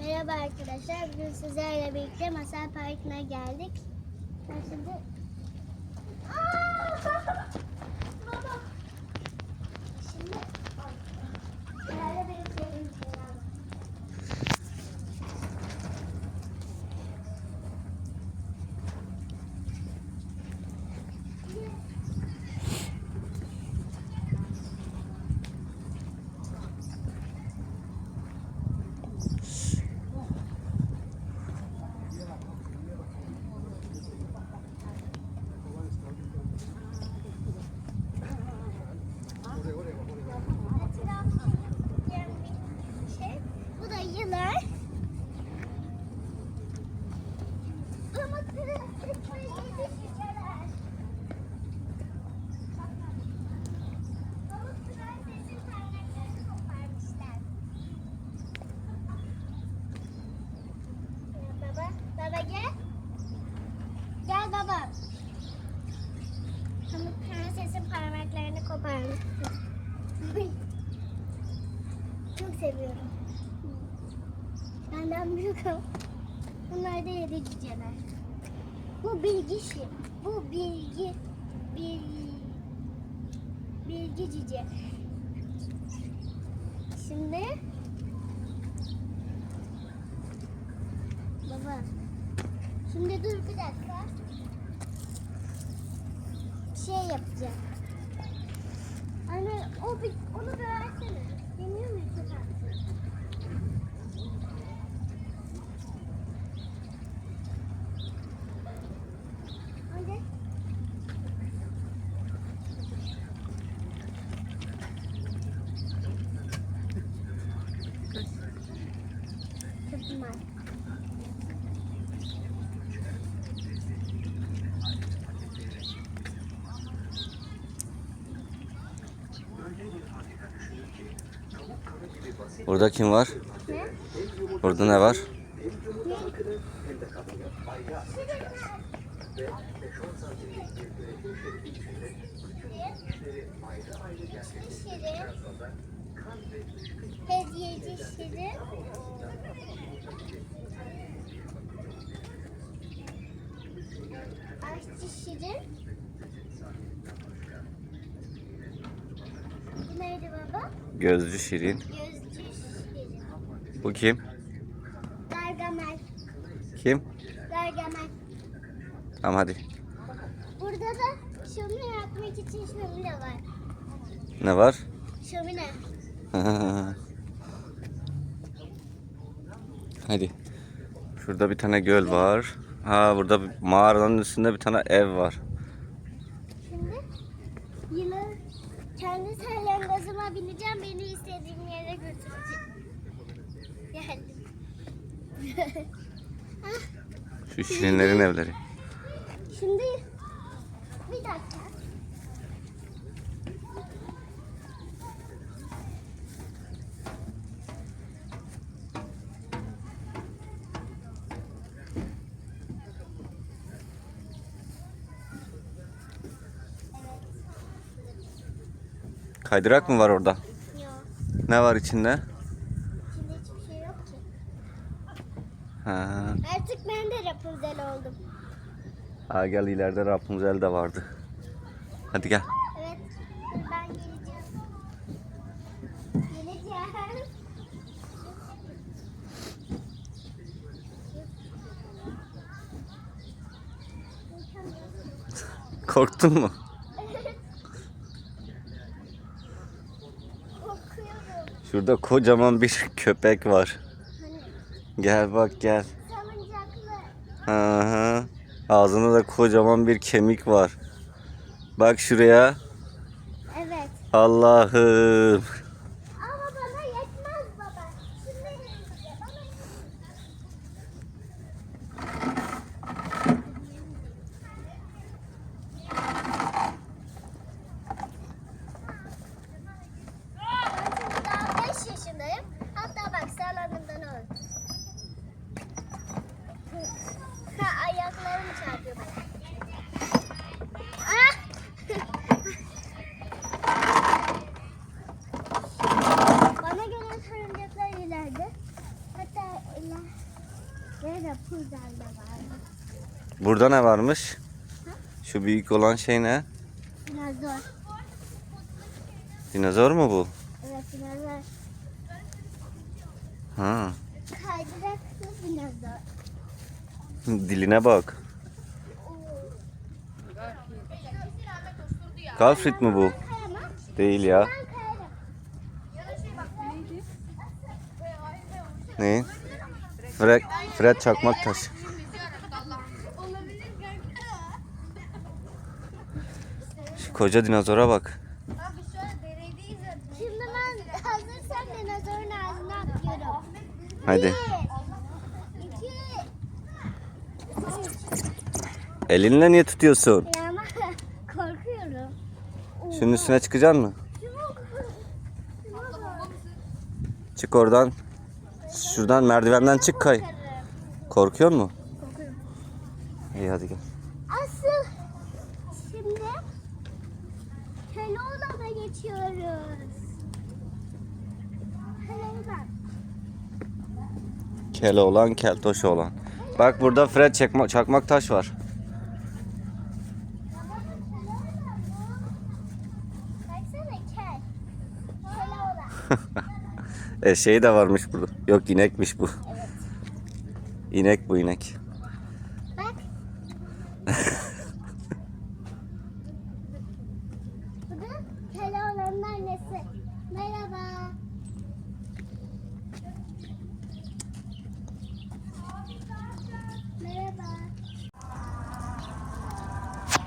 Merhaba arkadaşlar. Bugün sizlerle birlikte Masal Parkı'na geldik. Ben şimdi... Aa! Baba! Şimdi... Nerede bekleyelim seni? Şey, Bu da yılan. Pamuk prenses ve yedi şişeler. Pamuk prensesin parmaklarını koparmışlar. Ya baba, baba gel. Gel baba. Pamuk prensesin parmaklarını koparmışlar. Çok seviyorum. Benden büyük o. Bunlar da yedi cüceler. Bu bilgi şey. Bu bilgi. Bilgi. Bilgi cüce. Şimdi. Baba. Şimdi dur bir dakika. Şey yapacağım. Anne o bir, onu versene. Deniyor muyum sefer? Hadi. Burada kim var? Ne? Burada ne var? Hediyeci Şirin. Aşçı Şirin. Gözcü Şirin. Bu kim? Gargamel. Kim? Gargamel. Tamam hadi. Burada da şömine yapmak için şömine var. Ne var? Şömine. hadi. Şurada bir tane göl var. Ha burada bir mağaranın üstünde bir tane ev var. Şimdi yılan kendi salyangozuma bineceğim. Beni istediğim yere götürecek. Geldim. Ah, Şu şirinlerin evleri. Şimdi bir dakika. Kaydırak mı var orada? Yok. Ne var içinde? Şimdi hiçbir şey yok ki. Ha, Artık ben de Rapunzel oldum. ha gel ileride Rapunzel de vardı. Hadi gel. Evet. Ben geleceğim. Geleceğim. Korktun mu? Şurada kocaman bir köpek var. Gel bak gel. salıncaklı. Hı. Ağzında da kocaman bir kemik var. Bak şuraya. Evet. Allah'ım. Bana göre sarımcaklar ileride. Hatta ileride puldan da vardı. Burada ne varmış? Şu büyük olan şey ne? Dinozor. Dinozor mu bu? Evet dinozor. Ha. Kaydıraklı dinozor. Diline bak. Galfrit mi bu? Değil ya. Ne? Fred, Fred Çakmaktaş. Şu koca dinozora bak. Şimdi ben hazırsam dinozorun ağzına atıyorum. Hadi. Elinle niye tutuyorsun? Ya. Şunun üstüne çıkacaksın mı? Çık oradan. Şuradan merdivenden çık kay. Korkuyor mu? Korkuyorum. İyi hadi gel. Asıl şimdi Keloğlan'a geçiyoruz. Keloğlan. Kele olan, keltoş olan. Bak burada Fred çakma, çakmaktaş var. E şey de varmış burada. Yok inekmiş bu. İnek bu inek. Bak. Bu da Keloğlan'ın annesi. Merhaba. Merhaba.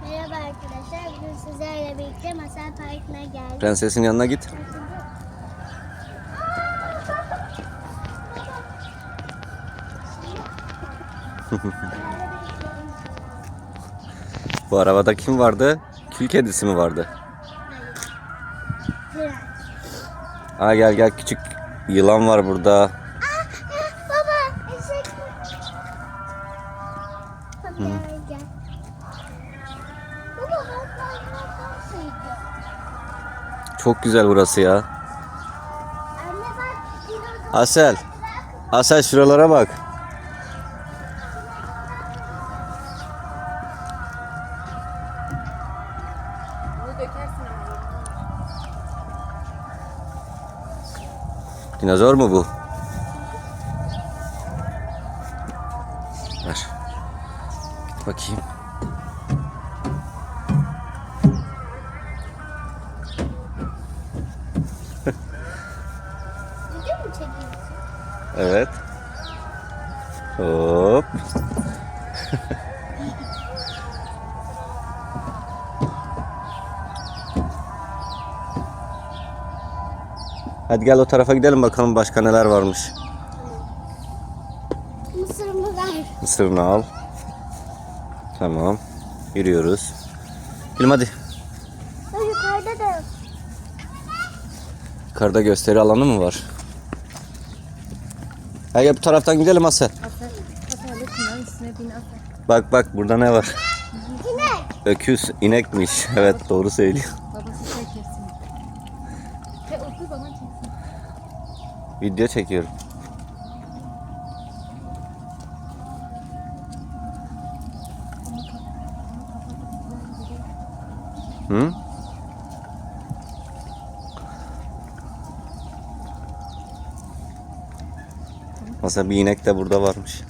Merhaba arkadaşlar. Bugün sizlerle birlikte masal parkına geldik. Prensesin yanına git. Bu arabada kim vardı? Kül kedisi mi vardı? Aa gel gel küçük yılan var burada. Ah, Baba, eşek. Baba bak şeydi. Çok güzel burası ya. Asel. Asel şuralara bak. Dinozor mu bu? Ver. Git bakayım. Evet. Hop. Hadi gel o tarafa gidelim bakalım başka neler varmış. Mısırımı ver. Mısırını al. Tamam. Yürüyoruz. Gidelim hadi. O yukarıda da. Yukarıda gösteri alanı mı var? Hadi bu taraftan gidelim Asel. Bak bak burada ne var? İnek. Öküz, inekmiş. Evet doğru söylüyor. Video çekiyorum. Hı? Mesela bir inek de burada varmış.